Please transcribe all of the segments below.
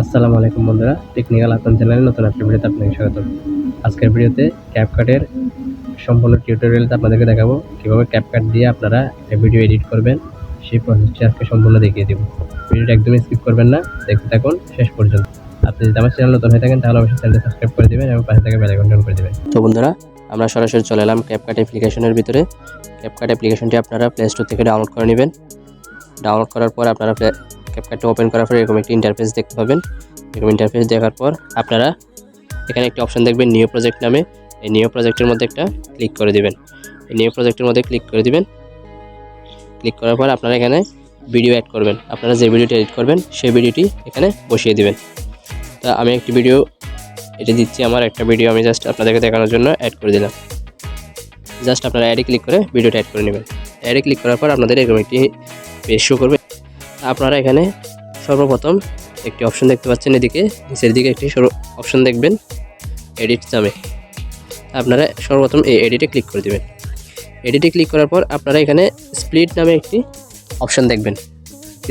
আসসালামু আলাইকুম বন্ধুরা টেকনিক্যাল আতন চ্যানেলে নতুন একটা ভিডিওতে আপনাকে স্বাগত আজকের ভিডিওতে ক্যাপকাটের সম্পূর্ণ টিউটোরিয়ালটা আপনাদেরকে দেখাবো কীভাবে ক্যাপকাট দিয়ে আপনারা একটা ভিডিও এডিট করবেন, সেই প্রসেসটি আজকে সম্পূর্ণ দেখিয়ে দেবো। ভিডিওটা একদমই স্কিপ করবেন না, দেখতে থাকুন, শেষ পর্যন্ত। আপনি যদি আমার চ্যানেল নতুন হয়ে থাকেন, তাহলে অবশ্যই চ্যানেলটা সাবস্ক্রাইব করে দেবেন এবং পাশে থেকে বেল আইকনটা অন করে দেবেন। তো বন্ধুরা, আমরা সরাসরি চলে এলাম ক্যাপকাট অ্যাপ্লিকেশনের ভিতরে। ক্যাপকাট অ্যাপ্লিকেশনটি আপনারা প্লে স্টোর থেকে ডাউনলোড করে নেবেন। ডাউনলোড করার পর আপনারা ক্যাপকাটটা ওপেন করার পর এরকম একটি ইন্টারফেস দেখতে পাবেন। এরকম ইন্টারফেস দেখার পর আপনারা এখানে একটি অপশন দেখবেন নিউ প্রজেক্ট নামে। এই নিউ প্রজেক্টের মধ্যে একটা ক্লিক করে দিবেন। এই নিউ প্রজেক্টের মধ্যে ক্লিক করে দিবেন। ক্লিক করার পর আপনারা এখানে ভিডিও অ্যাড করবেন। আপনারা যে ভিডিওটি এডিট করবেন, সেই ভিডিওটি এখানে বসিয়ে দিবেন। তা আমি একটি ভিডিও এটা দিচ্ছি, আমার একটা ভিডিও আমি জাস্ট আপনাদেরকে দেখানোর জন্য অ্যাড করে দিলাম। জাস্ট আপনারা অ্যাডে ক্লিক করে ভিডিওটা অ্যাড করে নেবেন। অ্যাডে ক্লিক করার পর আপনাদের এরকম একটি পেজ শো করবে। আপনারা এখানে সর্বপ্রথম একটি অপশন দেখতে পাচ্ছেন এদিকে। নিচের দিকে একটি অপশন দেখবেন এডিট নামে। আপনারা সর্বপ্রথম এই এডিটে ক্লিক করে দেবেন। এডিটে ক্লিক করার পর আপনারা এখানে স্প্লিট নামে একটি অপশন দেখবেন।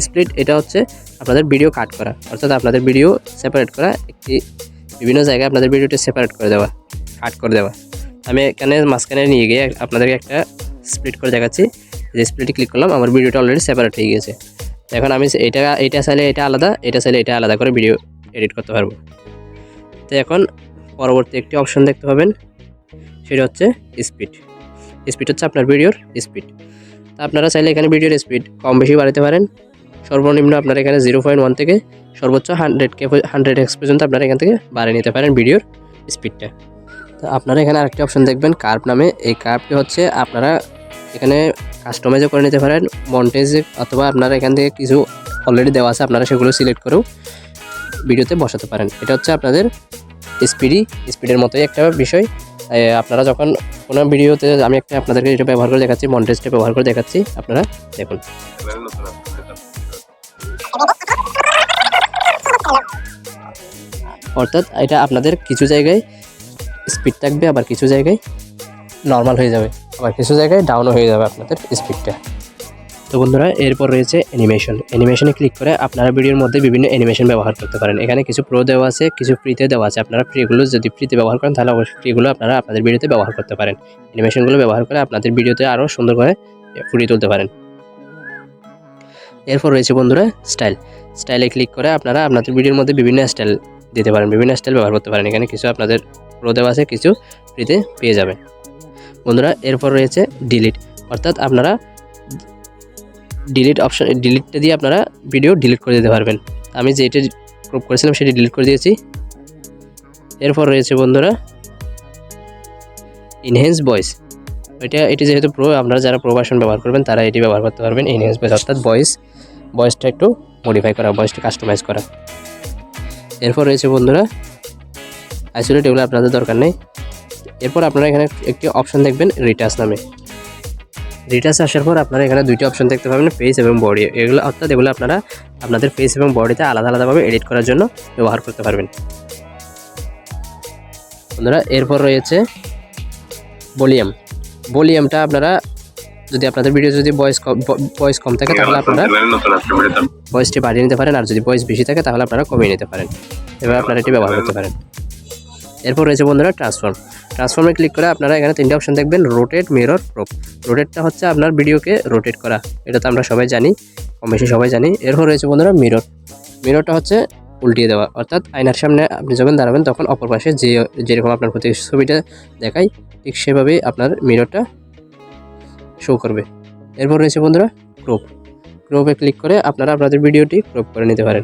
স্প্লিট এটা হচ্ছে আপনাদের ভিডিও কাট করা, অর্থাৎ আপনাদের ভিডিও সেপারেট করা, একটি বিভিন্ন জায়গায় আপনাদের ভিডিওটি সেপারেট করে দেওয়া কাট করে দেওয়া। আমি এখানে মাঝখানে নিয়ে গিয়ে আপনাদেরকে একটা স্প্লিট করে দেখাচ্ছি। যে স্প্লিটে ক্লিক করলাম, আমার ভিডিওটা অলরেডি সেপারেট হয়ে গিয়েছে। এখন আমি এটা এটা চাইলে এটা আলাদা, এটা চাইলে এটা আলাদা করে ভিডিও এডিট করতে পারব। তো এখন পরবর্তী একটি অপশন দেখতে পাবেন, সেটা হচ্ছে স্পিড স্পিড হচ্ছে আপনার ভিডিওর স্পিড তো আপনারা চাইলে এখানে ভিডিওর স্পিড কম বেশি বাড়াতে পারেন। সর্বনিম্ন আপনারা এখানে জিরো পয়েন্ট ওয়ান থেকে সর্বোচ্চ হান্ড্রেড কে হান্ড্রেড এক্স পর্যন্ত আপনারা এখান থেকে বাড়িয়ে নিতে পারেন ভিডিওর স্পিডটা তো আপনারা এখানে আরেকটি অপশন দেখবেন কার্ভ নামে। এই কার্ভটি হচ্ছে আপনারা এখানে কাস্টমাইজও করে নিতে পারেন মন্টেজ অথবা আপনারা এখান থেকে কিছু অলরেডি দেওয়া আছে, আপনারা সেগুলো সিলেক্ট করেও ভিডিওতে বসাতে পারেন। এটা হচ্ছে আপনাদের স্পিডি স্পিডের মতোই একটা বিষয়। আপনারা যখন কোনো ভিডিওতে আমি একটা আপনাদেরকে এটা ব্যবহার করে দেখাচ্ছি মন্টেজটা ব্যবহার করে দেখাচ্ছি, আপনারা দেখুন। অর্থাৎ এটা আপনাদের কিছু জায়গায় স্পিড থাকবে, আবার কিছু জায়গায় নর্মাল হয়ে যাবে। আবার কিছু জায়গায় ডাউনও হয়ে যাবে আপনাদের স্পিডটা তো বন্ধুরা, এরপর রয়েছে অ্যানিমেশন অ্যানিমেশনে ক্লিক করে আপনারা ভিডিওর মধ্যে বিভিন্ন অ্যানিমেশন ব্যবহার করতে পারেন। এখানে কিছু প্রো দেওয়া আছে, কিছু ফ্রিতে দেওয়া আছে। আপনারা ফ্রিগুলো যদি ফ্রিতে ব্যবহার করেন, তাহলে অবশ্যই ফ্রিগুলো আপনারা আপনাদের ভিডিওতে ব্যবহার করতে পারেন। অ্যানিমেশনগুলো ব্যবহার করে আপনাদের ভিডিওতে আরও সুন্দর করে ফুটিয়ে তুলতে পারেন। এরপর রয়েছে বন্ধুরা স্টাইল স্টাইলে ক্লিক করে আপনারা আপনাদের ভিডিওর মধ্যে বিভিন্ন স্টাইল দিতে পারেন, বিভিন্ন স্টাইল ব্যবহার করতে পারেন। এখানে কিছু আপনাদের প্রো দেওয়া আছে, কিছু ফ্রিতে পেয়ে যাবেন। বন্ধুরা, এরপর রয়েছে ডিলিট অর্থাৎ আপনারা ডিলিট অপশন ডিলিটটা দিয়ে আপনারা ভিডিও ডিলিট করে দিতে পারবেন। আমি যেটা ক্রপ করেছিলাম, সেটি ডিলিট করে দিয়েছি। এরপর রয়েছে বন্ধুরা ইনহেন্স ভয়েস এটা, এটি যেহেতু প্রো আপনারা যারা প্রো ব্যবহার করবেন, তারা এটি ব্যবহার করতে পারবেন ইনহেন্স ভয়েস অর্থাৎ ভয়েস ভয়েসটা একটু মডিফাই করা ভয়েসটা কাস্টমাইজ করা। এরপর রয়েছে বন্ধুরা আইসোলেট এগুলো আপনাদের দরকার নেই। এরপর আপনারা এখানে একটি অপশন দেখবেন রিটাস নামে। রিটাস আসার পর আপনারা এখানে দুইটি অপশন দেখতে পাবেন ফেস এবং বডি এগুলো অর্থাৎ এগুলো আপনারা আপনাদের ফেস এবং বডিতে আলাদা আলাদাভাবে এডিট করার জন্য ব্যবহার করতে পারবেন। বন্ধুরা এরপর রয়েছে ভলিউম ভলিউমটা আপনারা যদি আপনাদের ভিডিও যদি ভয়েস ভয়েস কম থাকে তাহলে আপনারা ভয়েসটি বাড়িয়ে নিতে পারেন আর যদি ভয়েস বেশি থাকে তাহলে আপনারা কমিয়ে নিতে পারেন। এবার আপনারা এটি ব্যবহার করতে পারেন। এরপর রয়েছে বন্ধুরা ট্রান্সফর্ম ট্রান্সফর্মে ক্লিক করে আপনারা এখানে তিনটে অপশন দেখবেন রোটেট মিরর প্রোপ রোটেটটা হচ্ছে আপনার ভিডিওকে রোটেট করা। এটা তো আমরা সবাই জানি, কম বেশি সবাই জানি। এরপর রয়েছে বন্ধুরা মিরর মিররটা হচ্ছে উল্টিয়ে দেওয়া। অর্থাৎ আয়নার সামনে আপনি যখন দাঁড়াবেন তখন অপর পাশে যে, যেরকম আপনার প্রতি ছবিটা দেখায় ঠিক সেভাবেই আপনার মিররটা শো করবে। এরপর রয়েছে বন্ধুরা ক্রোপ ক্রোপে ক্লিক করে আপনারা আপনাদের ভিডিওটি ক্রপ করে নিতে পারেন।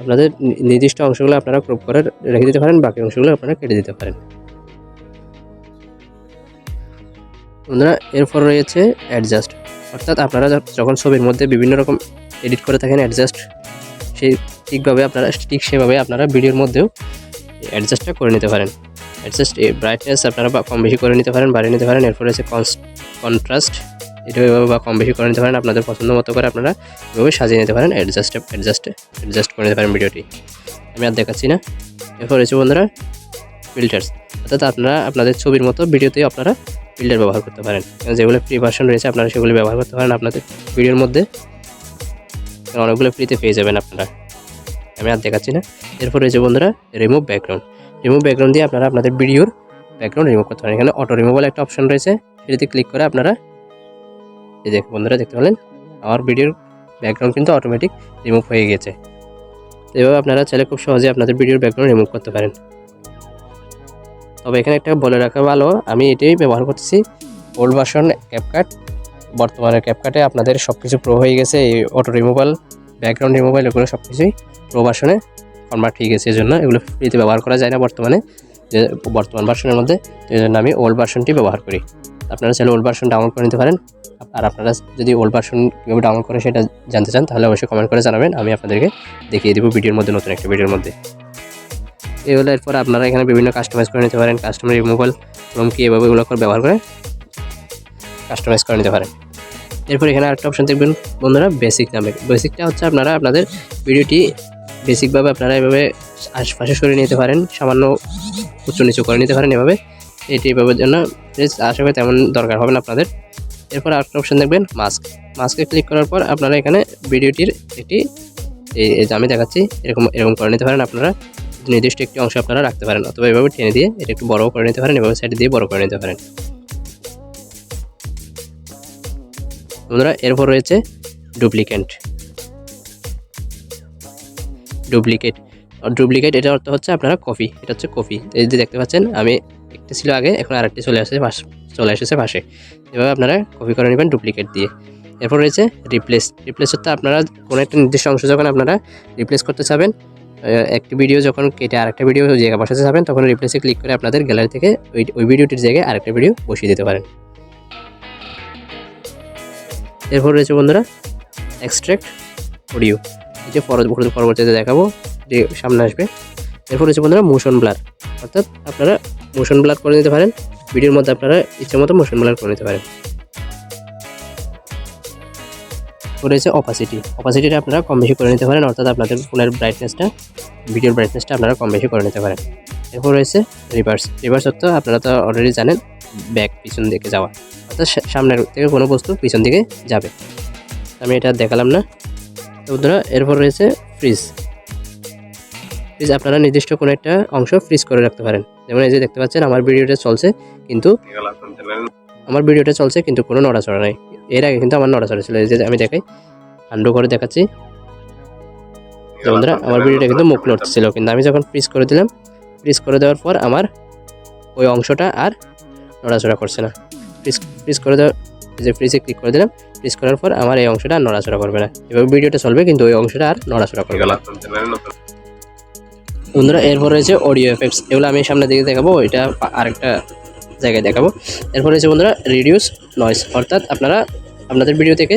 আপনাদের নির্দিষ্ট অংশগুলো আপনারা ক্রপ করে রেখে দিতে পারেন, বাকি অংশগুলো আপনারা কেটে দিতে পারেন। বন্ধুরা, এরপর রয়েছে অ্যাডজাস্ট অর্থাৎ আপনারা যখন ছবির মধ্যে বিভিন্ন রকম এডিট করে থাকেন অ্যাডজাস্ট সেই ঠিকভাবে আপনারা, ঠিক সেভাবে আপনারা ভিডিওর মধ্যেও অ্যাডজাস্টটা করে নিতে পারেন। অ্যাডজাস্ট ব্রাইটনেস আপনারা কম বেশি করে নিতে পারেন, বাড়িয়ে নিতে পারেন। এরপর রয়েছে কন্ট্রাস্ট এটা বা কম বেশি করে নিতে পারেন। আপনাদের পছন্দ মতো করে আপনারা এভাবে সাজিয়ে নিতে পারেন। অ্যাডজাস্ট অ্যাডজাস্টে অ্যাডজাস্ট করে নিতে পারেন ভিডিওটি। আমি আর দেখাচ্ছি না। এরপর রয়েছে বন্ধুরা ফিল্টার্স অর্থাৎ আপনারা আপনাদের ছবির মতো ভিডিওতেই আপনারা ফিল্টার ব্যবহার করতে পারেন। যেগুলো ফ্রি ভার্সন রয়েছে, আপনারা সেগুলো ব্যবহার করতে পারেন আপনাদের ভিডিওর মধ্যে। অনেকগুলো ফ্রিতে পেয়ে যাবেন আপনারা। আমি আর দেখাচ্ছি না। এরপর রয়েছে বন্ধুরা রিমুভ ব্যাকগ্রাউন্ড রিমুভ ব্যাকগ্রাউন্ড দিয়ে আপনারা আপনাদের ভিডিওর ব্যাকগ্রাউন্ড রিমুভ করতে পারেন। এখানে অটো রিমুভাল একটা অপশন রয়েছে। সেটিতে ক্লিক করে আপনারা এই দেখুন বন্ধুরা দেখতে পেলেন, আমার ভিডিওর ব্যাকগ্রাউন্ড কিন্তু অটোমেটিক রিমুভ হয়ে গেছে। এভাবে আপনারা চাইলে খুব সহজে আপনাদের ভিডিওর ব্যাকগ্রাউন্ড রিমুভ করতে পারেন। তবে এখানে একটা বলে রাখা ভালো, আমি এটাই ব্যবহার করতেছি ওল্ড ভার্সন ক্যাপকাট বর্তমানে ক্যাপকাটে আপনাদের সব কিছু প্রো হয়ে গেছে, এই অটো রিমুভাল ব্যাকগ্রাউন্ড রিমুভাল এগুলো সব কিছুই প্রো ভার্সনে কনভার্ট হয়ে গেছে, এই জন্য এগুলো ফ্রিতে ব্যবহার করা যায় না বর্তমানে। যে বর্তমান ভার্সনের মধ্যে, এই জন্য আমি ওল্ড ভার্সনটি ব্যবহার করি। আপনারা চাইলে ওল্ড ভার্সন ডাউনলোড করে নিতে পারেন। আর আপনারা যদি ওল্ড ভার্সন কীভাবে ডাউনলোড করে সেটা জানতে চান, তাহলে অবশ্যই কমেন্ট করে জানাবেন। আমি আপনাদেরকে দেখিয়ে দেবো ভিডিওর মধ্যে, নতুন একটা ভিডিওর মধ্যে। এই হলো এরপর আপনারা এখানে বিভিন্ন কাস্টমাইজ করে নিতে পারেন। কাস্টমার রিমুভাল এবং কি এভাবে এগুলো করে ব্যবহার করে কাস্টমাইজ করে নিতে পারেন। এরপর এখানে আরেকটা অপশান দেখবেন, বন্ধুরা বেসিক নামে। বেসিকটা হচ্ছে আপনারা আপনাদের ভিডিওটি বেসিকভাবে আপনারা এভাবে আশপাশে সরিয়ে নিতে পারেন, সামান্য উঁচু নিচু করে নিতে পারেন এভাবে। এটি এভাবে জন্য। Just আশা করি তেমন দরকার হবে না আপনাদের। এরপর আরেকটা অপশন দেখবেন মাস্ক মাস্কে ক্লিক করার পর আপনারা এখানে ভিডিওটির একটি, এই আমি দেখাচ্ছি, এরকম এরকম করে নিতে পারেন আপনারা। নির্দিষ্ট একটি অংশ আপনারা রাখতে পারেন, অথবা এভাবে টেনে দিয়ে এটা একটু বড় করে নিতে পারেন, এভাবে সাইড দিয়ে বড় করে নিতে পারেন। বন্ধুরা, এরপর রয়েছে ডুপ্লিকেট ডুপ্লিকেট ডুপ্লিকেট এটার অর্থ হচ্ছে আপনারা কপি এটা হচ্ছে কপি এই যে দেখতে পাচ্ছেন, আমি একটা ছিল আগে, এখন আরেকটি চলে আসছে পাশ চলে এসেছে পাশে। এভাবে আপনারা কপি করে নেবেন ডুপ্লিকেট দিয়ে। এরপর রয়েছে রিপ্লেস রিপ্লেস হচ্ছে আপনারা কোনো একটা নির্দিষ্ট অংশ যখন আপনারা রিপ্লেস করতে চাবেন একটি ভিডিও যখন কেটে আরেকটা ভিডিও জায়গা বসাতে চাবেন, তখন রিপ্লেসে ক্লিক করে আপনাদের গ্যালারি থেকে ওই ওই ভিডিওটির জায়গায় আরেকটা ভিডিও বসিয়ে দিতে পারেন। এরপর রয়েছে বন্ধুরা এক্সট্রাক্ট অডিও এই যে পরবর্তী পরবর্তীতে দেখাবো সামনে আসবে। এরপর হচ্ছে বন্ধুরা মোশন ব্লার অর্থাৎ আপনারা মোশন ব্লার করে নিতে পারেন। ভিডিওর মধ্যে আপনারা ইচ্ছে মতো মোশন ব্লার করে নিতে পারেন। রয়েছে অপাসিটি অপাসিটিটা আপনারা কম বেশি করে নিতে পারেন। অর্থাৎ আপনাদের ফোনের ব্রাইটনেসটা ভিডিওর ব্রাইটনেসটা আপনারা কম বেশি করে নিতে পারেন। এরপর রয়েছে রিভার্স রিভার্স অর্থ আপনারা তো অলরেডি জানেন ব্যাক পিছন দিকে যাওয়া। অর্থাৎ সামনের থেকে কোনো বস্তু পিছন দিকে যাবে। আমি এটা দেখালাম না। তো বন্ধুরা, এরপর রয়েছে ফ্রিজ ফ্রিজ আপনারা নির্দিষ্ট কোনো একটা অংশ ফ্রিজ করে রাখতে পারেন। যেমন এই যে দেখতে পাচ্ছেন, আমার ভিডিওটা চলছে কিন্তু আমার ভিডিওটা চলছে কিন্তু কোনো নড়াচড়া নাই। এর আগে কিন্তু আমার নড়াচড়া ছিল। এই যে আমি দেখাই আন্ডু করে দেখাচ্ছি। বন্ধুরা, আমার ভিডিওটা কিন্তু মুখ নড়তেছিল। কিন্তু আমি যখন ফ্রিজ করে দিলাম ফ্রিজ করে দেওয়ার পর আমার ওই অংশটা আর নড়াচড়া করছে না। ফ্রিজ ফ্রিজ করে দেওয়ার যে ফ্রিজে ক্লিক করে দিলাম ফ্রিজ করার পর আমার এই অংশটা আর নড়াচড়া করবে না। এবার ভিডিওটা চলবে কিন্তু ওই অংশটা আর নড়াচড়া করবে না। বন্ধুরা, এরপর রয়েছে অডিও এফেক্টস এগুলো আমি সামনের দিকে দেখাবো, এটা আরেকটা জায়গায় দেখাবো। এরপর রয়েছে বন্ধুরা রিডিউস নয়েস অর্থাৎ আপনারা আপনাদের ভিডিও থেকে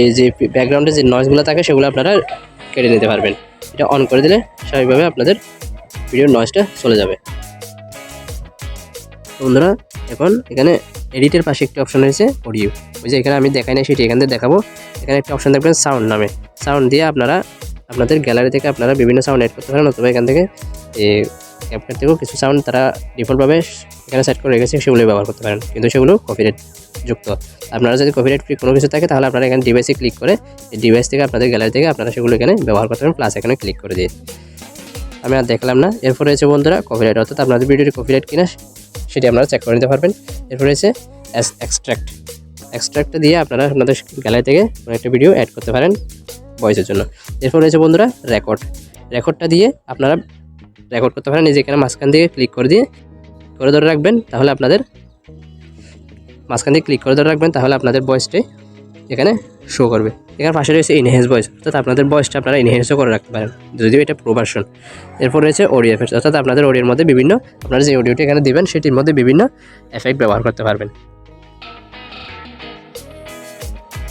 এই যে ব্যাকগ্রাউন্ডে যে নয়েসগুলো থাকে, সেগুলো আপনারা কেটে নিতে পারবেন। এটা অন করে দিলে স্বাভাবিকভাবে আপনাদের ভিডিওর নয়েসটা চলে যাবে। বন্ধুরা, এখন এখানে এডিটের পাশে একটি অপশন রয়েছে অডিও ওই যে এখানে আমি দেখাই না সেটি এখান থেকে দেখাবো। এখানে একটা অপশন দেখবেন সাউন্ড নামে। সাউন্ড দিয়ে আপনারা আপনাদের গ্যালারি থেকে আপনারা বিভিন্ন সাউন্ড এড করতে পারেন অথবা এখান থেকে এই থেকেও কিছু সাউন্ড তারা ডিফল্টভাবে এখানে সেট করে রেখেছে সেগুলো ব্যবহার করতে পারেন। কিন্তু সেগুলো কপিরাইট যুক্ত। আপনারা যদি কপিরাইট ফ্রি কোনো কিছু থাকে, তাহলে আপনারা এখানে ডিভাইসে ক্লিক করে এই ডিভাইস থেকে আপনাদের গ্যালারি থেকে আপনারা সেগুলো এখানে ব্যবহার করতে পারেন প্লাস এখানে ক্লিক করে দিয়ে। আমি আর দেখলাম না। এরপরে রয়েছে বন্ধুরা কপিরাইট অর্থাৎ আপনাদের ভিডিওটি কপিরাইট কিনা, সেটি আপনারা চেক করে নিতে পারবেন। এরপর রয়েছে এস এক্সট্রাক্ট এক্সট্রাক্টটা দিয়ে আপনারা আপনাদের গ্যালারি থেকে কোনো একটা ভিডিও অ্যাড করতে পারেন। ভয়েসের জন্য। এরপর রয়েছে বন্ধুরা রেকর্ড রেকর্ডটা দিয়ে আপনারা রেকর্ড করতে পারেন যে এখানে মাঝখান দিয়ে ক্লিক করে দিয়ে, করে ধরে রাখবেন, তাহলে আপনাদের মাঝখান দিয়ে ক্লিক করে ধরে রাখবেন, তাহলে আপনাদের ভয়েসটি এখানে শো করবে। এখানে পাশে রয়েছে ইনহেন্স ভয়েস অর্থাৎ আপনাদের ভয়েসটা আপনারা ইনহেন্সও করে রাখতে পারেন, যদিও এটা প্রো ভার্সন এরপর রয়েছে অডিও এফেক্ট অর্থাৎ আপনাদের অডিওর মধ্যে বিভিন্ন, আপনারা যে অডিওটি এখানে দেবেন, সেটির মধ্যে বিভিন্ন এফেক্ট ব্যবহার করতে পারবেন।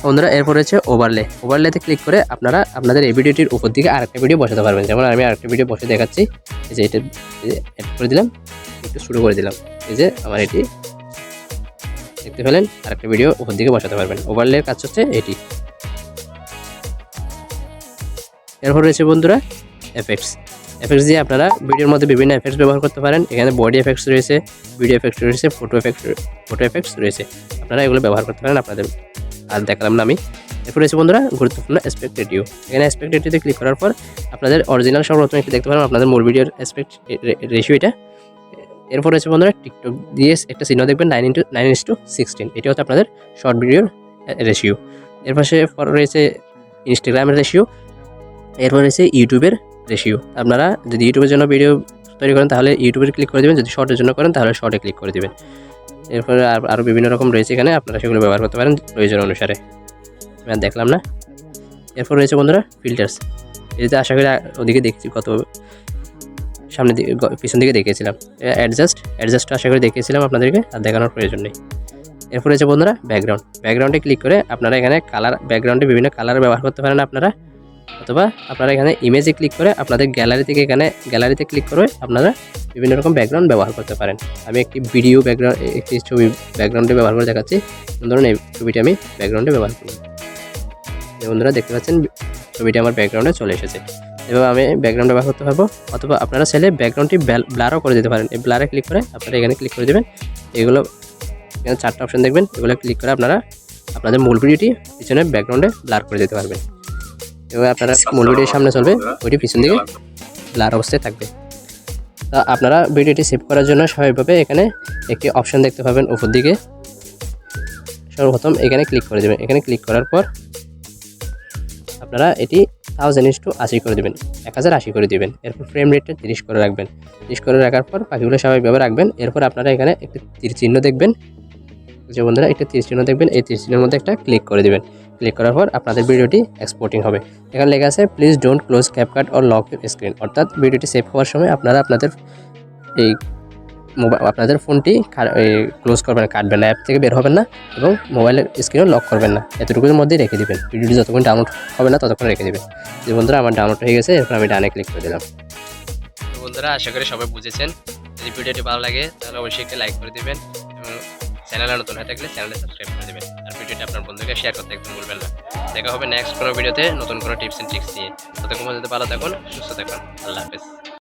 বন্ধুরা, এরপর রয়েছে ওভারলে ওভারলেতে ক্লিক করে আপনারা আপনাদের এই ভিডিওটির উপর দিকে আরেকটা ভিডিও বসাতে পারবেন। যেমন আমি আরেকটা ভিডিও বসে দেখাচ্ছি। এই যে এটা অ্যাড করে দিলাম, একটু শুরু করে দিলাম। এই যে আমার এটি, দেখতে পেলেন, আরেকটা ভিডিও উপর দিকে বসাতে পারবেন। ওভারলের কাজ হচ্ছে এটি। এরপর রয়েছে বন্ধুরা এফেক্টস এফেক্টস দিয়ে আপনারা ভিডিওর মধ্যে বিভিন্ন এফেক্টস ব্যবহার করতে পারেন। এখানে বডি এফেক্টস রয়েছে ভিডিও এফেক্টস রয়েছে ফটো এফেক্টস ফটো এফেক্টস রয়েছে। আপনারা এগুলো ব্যবহার করতে পারেন আপনাদের আর দেখালাম না আমি। এরপর রয়েছে বন্ধুরা, গুরুত্বপূর্ণ অ্যাসপেক্ট রেডিও এখানে অ্যাসপেক্ট রেডিওতে ক্লিক করার পর আপনাদের অরিজিনাল সর্বপ্রথম একটি দেখতে পারেন আপনাদের মূল ভিডিওর অ্যাসপেক্ট রেশিও এটা। এরপর রয়েছে বন্ধুরা টিকটক দিয়ে একটা চিহ্ন দেখবেন nine into nine is to sixteen এটি হচ্ছে আপনাদের শর্ট ভিডিওর রেশিও এর পাশে পর রয়েছে ইনস্টাগ্রামের রেশিও এরপর রয়েছে ইউটিউবের রেশিও আপনারা যদি ইউটিউবের জন্য ভিডিও তৈরি করেন, তাহলে ইউটিউবে ক্লিক করে দেবেন। যদি শর্টের জন্য করেন, তাহলে শর্টে ক্লিক করে দেবেন। এরপরে আর আরও বিভিন্ন রকম রয়েছে এখানে, আপনারা সেগুলো ব্যবহার করতে পারেন প্রয়োজন অনুসারে। আমি দেখলাম না। এরপর রয়েছে বন্ধুরা ফিল্টার্স এটাতে আশা করি ওদিকে দেখছি কত সামনের দিকে পিছন দিকে দেখিয়েছিলাম। অ্যাডজাস্ট অ্যাডজাস্ট আশা করি দেখিয়েছিলাম আপনাদেরকে, আর দেখানোর প্রয়োজন নেই। এরপর রয়েছে বন্ধুরা ব্যাকগ্রাউন্ড ব্যাকগ্রাউন্ডে ক্লিক করে আপনারা এখানে কালার ব্যাকগ্রাউন্ডে বিভিন্ন কালার ব্যবহার করতে পারেন আপনারা। অথবা আপনারা এখানে ইমেজে ক্লিক করে আপনাদের গ্যালারি থেকে এখানে গ্যালারিতে ক্লিক করে আপনারা বিভিন্ন রকম ব্যাকগ্রাউন্ড ব্যবহার করতে পারেন। আমি একটি ভিডিও ব্যাকগ্রাউন্ড একটি ছবি ব্যাকগ্রাউন্ডে ব্যবহার করে দেখাচ্ছি। ধরুন এই ছবিটি আমি ব্যাকগ্রাউন্ডে ব্যবহার এই বন্ধুরা দেখতে পাচ্ছেন, ছবিটি আমার ব্যাকগ্রাউন্ডে চলে এসেছে। এভাবে আমি ব্যাকগ্রাউন্ড ব্যবহার করতে পারব, অথবা আপনারা চাইলে ব্যাকগ্রাউন্ডটি ব্লারও করে দিতে পারেন। এই ব্লারে ক্লিক করে আপনারা এখানে ক্লিক করে দেবেন। এগুলো, এখানে চারটা অপশন দেখবেন। এগুলো ক্লিক করে আপনারা আপনাদের মূল ভিডিওটি পিছনে ব্যাকগ্রাউন্ডে ব্লার করে দিতে পারবেন। এবার আপনারা মূল ভিডিওর সামনে চলবে, ওইটি পিছন দিকে ব্লার অবস্থায় থাকবে। তা আপনারা ভিডিওটি সেভ করার জন্য স্বাভাবিকভাবে এখানে একটি অপশন দেখতে পাবেন উপর দিকে। সর্বপ্রথম এখানে ক্লিক করে দেবেন। এখানে ক্লিক করার পর আপনারা এটি থাউজেন্ড ইস টু আশি করে দেবেন, এক হাজার আশি করে দেবেন। এরপর ফ্রেম রেটটা তিরিশ করে রাখবেন। তিরিশ করে রাখার পর পাখিগুলো স্বাভাবিকভাবে রাখবেন। এরপর আপনারা এখানে একটি তীর চিহ্ন দেখবেন। যে বন্ধুরা, একটা তীর চিহ্ন দেখবেন। এই তীর চিহ্নের মধ্যে একটা ক্লিক করে দেবেন। ক্লিক করার পর আপনাদের ভিডিওটি এক্সপোর্টিং হবে। এখানে লেখা আছে please don't close CapCut or lock screen অর্থাৎ ভিডিওটি সেভ হওয়ার সময় আপনারা আপনাদের এই মোবাইল আপনাদের ফোনটি ক্লোজ করবেন কাটবেন না অ্যাপ থেকে বের হবেন না এবং মোবাইলের স্ক্রিনও লক করবেন না। এতটুকুর মধ্যেই রেখে দিবেন। ভিডিওটি যতক্ষণ ডাউনলোড হবে না ততক্ষণ রেখে দেবেন। যে বন্ধুরা, আমার ডাউনলোড হয়ে গেছে, এরপর আমি ডানে ক্লিক করে দিলাম। বন্ধুরা, আশা করি সবাই বুঝেছেন। যদি ভিডিওটি ভালো লাগে, তাহলে অবশ্যই একটা লাইক করে দিবেন এবং চ্যানেলে নতুন হয়ে থাকলে চ্যানেলে সাবস্ক্রাইব করে দেবেন। ভিডিওটি আপনার বন্ধুকে শেয়ার করতে একদম ভুলবেন না। দেখা হবে নেক্সট কোনো ভিডিওতে নতুন কোনো টিপস অ্যান্ড ট্রিক্স নিয়ে। ততক্ষণ পর্যন্ত ভালো থাকুন, সুস্থ থাকুন। আল্লাহ হাফেজ।